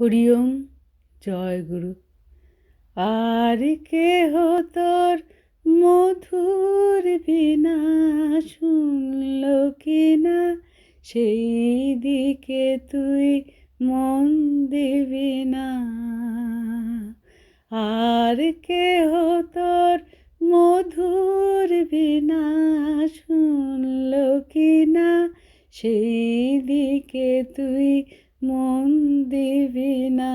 হরিওম, জয় গুরু। আর কেহ তোর মধুর বিনা শুনল কি না সেই দিকে তুই মন দিবি না। আর কেহ তোর মধুর বিনা শুনল কি না সেই দিকে তুই মন দিবি না।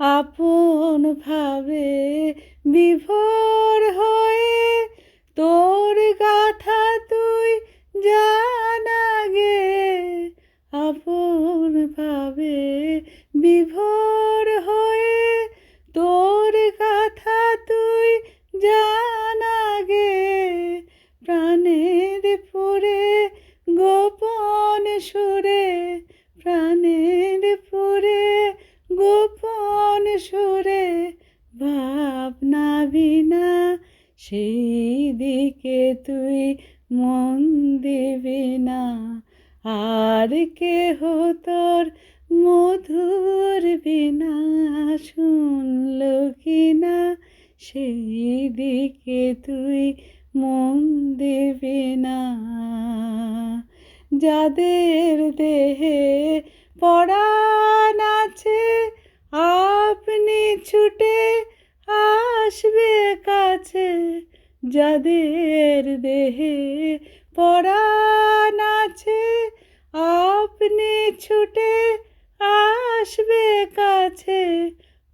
আপন ভাবে বিভোর হয়ে তোর গাথা তুই জানাগে আপন ভাবে বিভোর সেই দিকে তুই মন দিবি না। আর কেহ তোর মধুর বিনা শুনল কি না সেই দিকে তুই মন দিবি না। যাদের দেহে পড়ান আছে, আপনি ছুটে আসবে কাছে যাদের দেহে পড়ান আছে, আপনি ছুটে আসবে কাছে,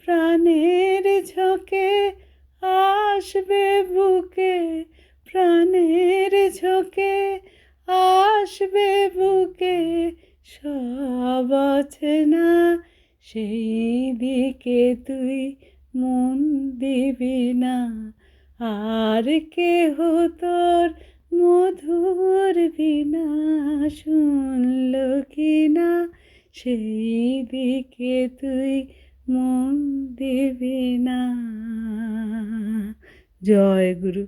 প্রাণের ঝোঁকে আসবে বুকে, প্রাণের ঝোঁকে আসবে বুকে, সব আছে না সেই দিকে তুই মন দিবি না। আর কেহ তোর মধুর বিনা শুনল কি না সেই দিকে তুই মন দেবে না। জয় গুরু।